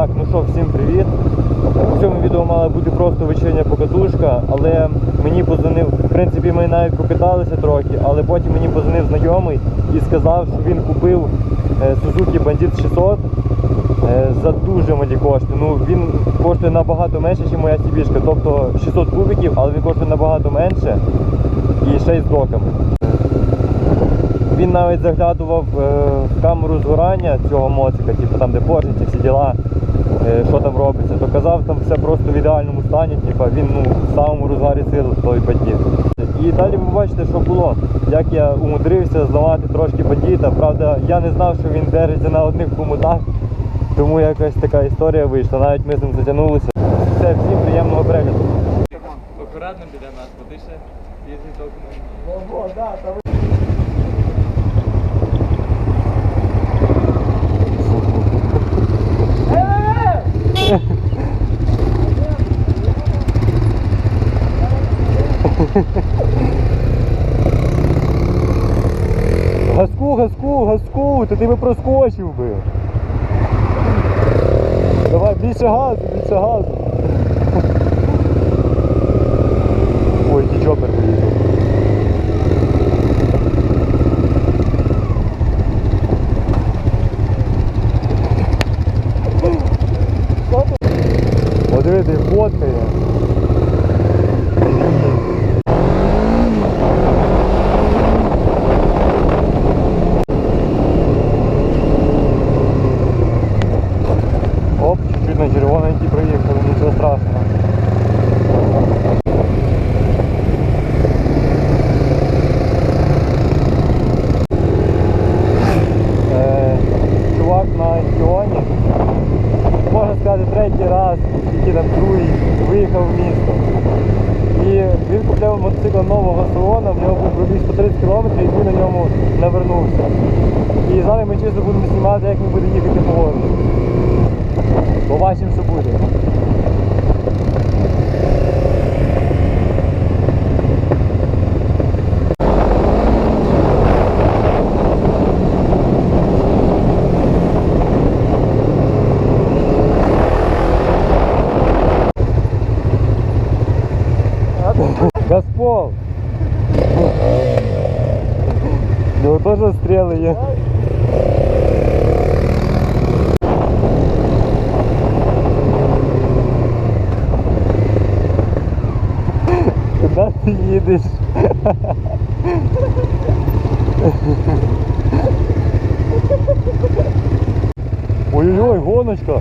Так, ну що, всім привіт. В цьому відео мала бути просто вечірня покатушка, але мені позвонив, в принципі, ми навіть покаталися трохи, але потім мені позвонив знайомий і сказав, що він купив е, Suzuki Bandit 600 е, за дуже малі кошти. Ну, він коштує набагато менше, ніж моя сібішка, тобто 600 кубиків, але він коштує набагато менше і ще й з доками. Він навіть заглядував е, в камеру згорання цього моцика, типу там де поршні, всі діла, що там робиться, то казав, там все просто в ідеальному стані, типу, він ну, в самому розгарі сил той бандит. І далі ви бачите, що було, як я умудрився зламати трошки бандита. Правда, я не знав, що він держиться на одних хомутах, тому якась така історія вийшла. Навіть ми з ним затягнулися. Все, всім приємного перегляду. Акуратно біля нас, бо ти ще їздить. Газку, газку, газку, то ти би проскочив би. Давай, більше газу, більше газу. Він купляв мотоцикл нового салона, в нього був пробіг 130 км і він на ньому навернувся. І зараз ми чисто будемо знімати, як він буде їхати по городу. Побачимо, що буде. але є. Куди ти їдеш? Ой-ой-ой, гоночка!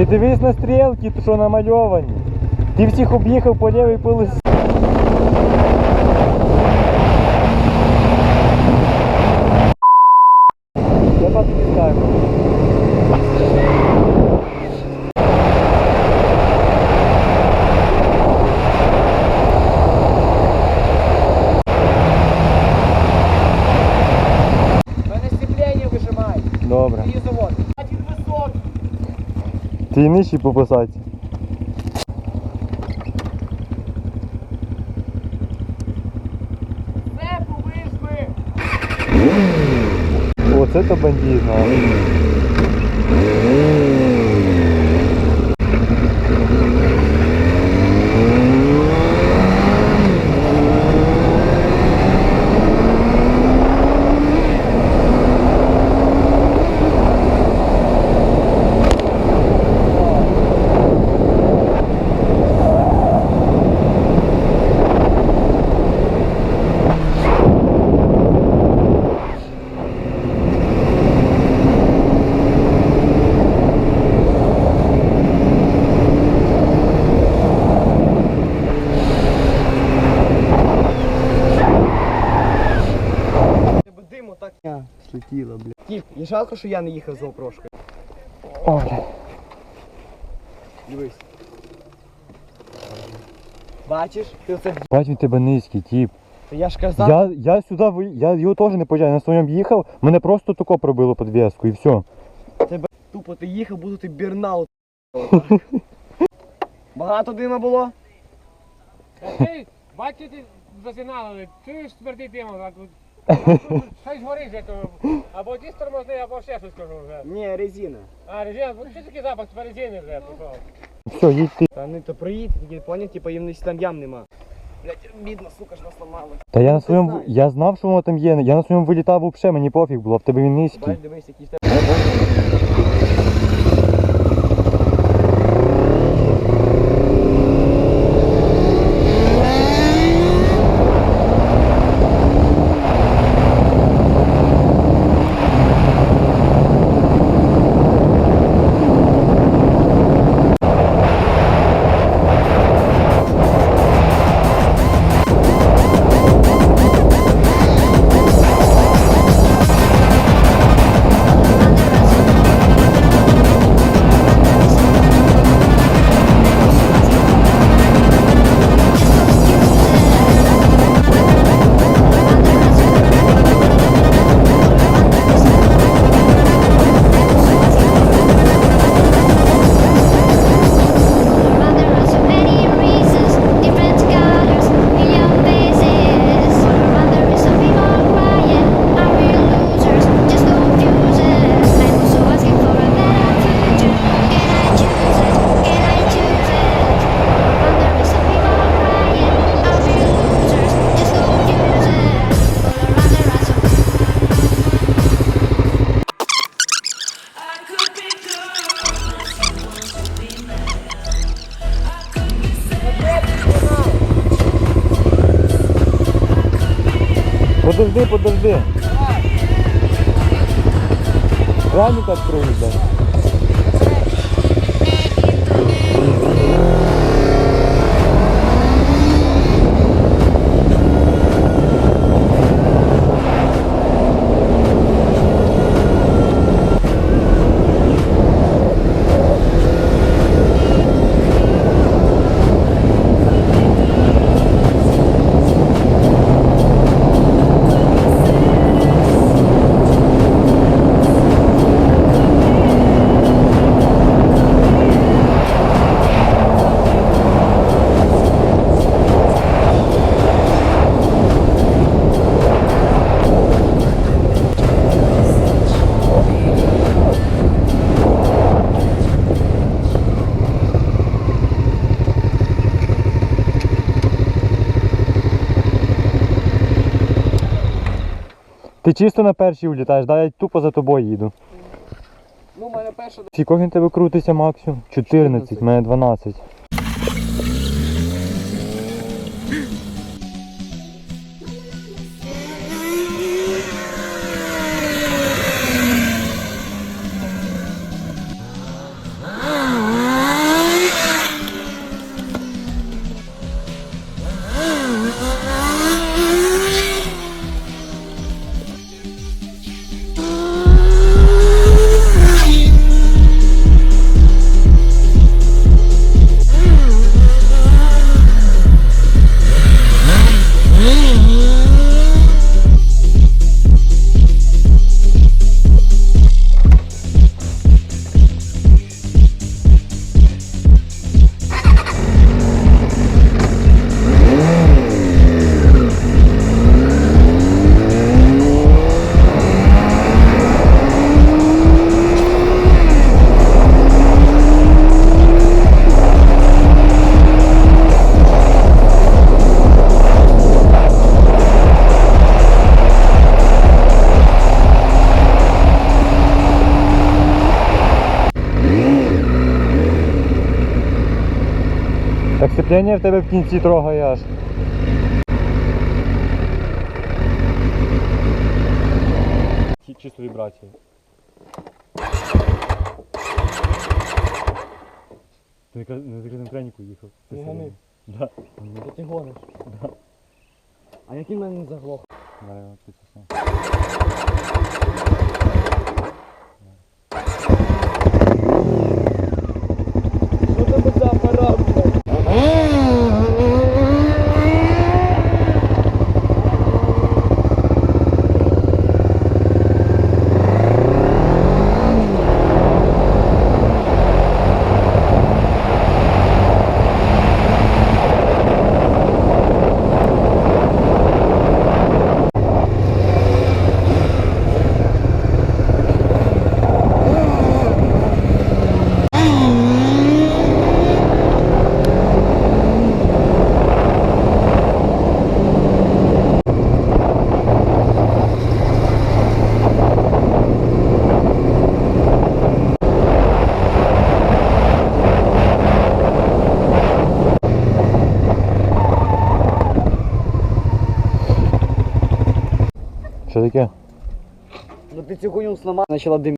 Ти дивись на стрілки, що намальовані. Ти всіх об'їхав по лівій полосі. Я тобі. У мене сцеплення вижимає. Добре. Її завод. Він високий. Ти нижчий по посадці. Все, повишли. Оце то бандит, ну. Тебе диму так. Слетіло, бля. Тіп, і жалко, що я не їхав з опрошкою. О, бля. Дивись. Бачиш? Ти оце Бать він тебе низький, тіп. Я ж казав. Я, я сюди ви... я його теж не поїжджаю, на своєму їхав, мене просто тако пробило підв'язку і все. Тупо ти їхав, буду ти бірнаут. Багато дима було? Ти, бачите, засинали, чуєш твердий дим, а тут щось горить вже, то або дістер можна, або ще щось кажу вже. Ні, резина. А, резина, ну що такий запах, тепер резини вже пішов. Все, їдь ти. Та не то проїдь, тільки поняв, типа їм там ям нема. Блять, бідно, сука ж насламалась. Та я на своєму, я знав, що воно там є. Я на своєму вилітав взагалі, мені пофіг було, в тебе він низький. Бач, дивись, якийсь тебе. Подожди, подожди. Ранік откроют, блядь. Ти чисто на першій улітаєш, да? я тупо за тобою їду. Ну, мене перша Скільки він тебе крутиться максимум? 14, 14. мене 12. Сцеплення в тебе в кінці трогає аж. Чисто вібрації. Ти на закритому краніку їхав. Це Не серйозно. Да. Ти гониш. А як він мене не заглох? Давай, от тут все. Що тебе за апарат, блядь? Що таке? Ну ти цю хуйню сломав, почала дим.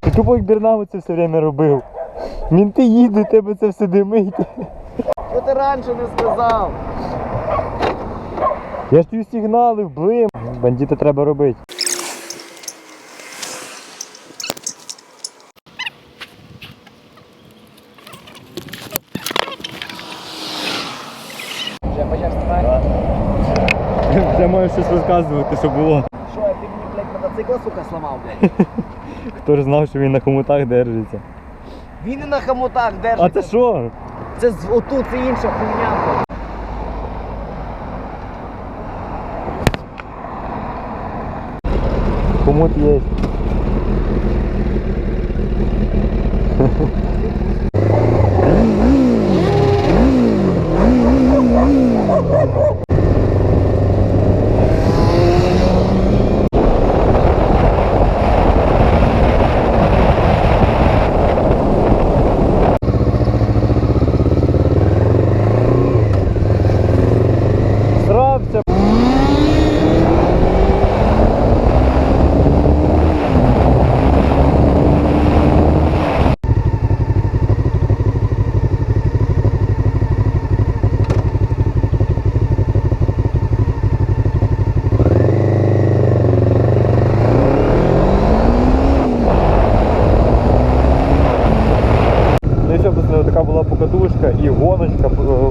Ти тупо як Бернаму це все время робив. Мінти їдуть, тебе це все димить. Що ти раніше не сказав? Я ж тобі сигналив, блим. Бандита треба робити. Вже почав ставати. Вже можеш щось розказувати, що було. Що, я ти мені, блядь, мотоцикла, сука, сломав, блядь? Хто ж знав, що він на хомутах держиться. Він і на хомутах держиться. А це що? Це з отут, це інша хуйня, блядь. Хомут є. Срався. Ну і що, пацани, така була покатушка і гоночка е,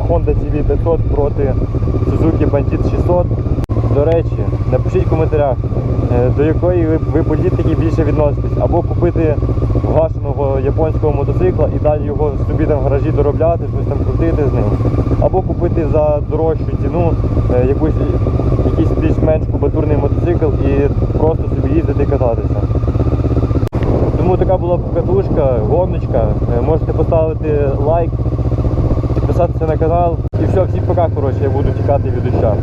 Honda CB500 проти Suzuki Bandit 600. До речі, напишіть в коментарях, е, до якої ви, політики більше відноситесь. Або купити вгашеного японського мотоцикла і далі його собі там в гаражі доробляти, щось там крутити з ним. Або купити за дорожчу ціну е, якусь, якийсь більш-менш кубатурний мотоцикл і просто собі їздити кататися. Тому така була покатушка, гоночка. Можете поставити лайк, підписатися на канал. І все, всім пока, коротше, я буду тікати від доща.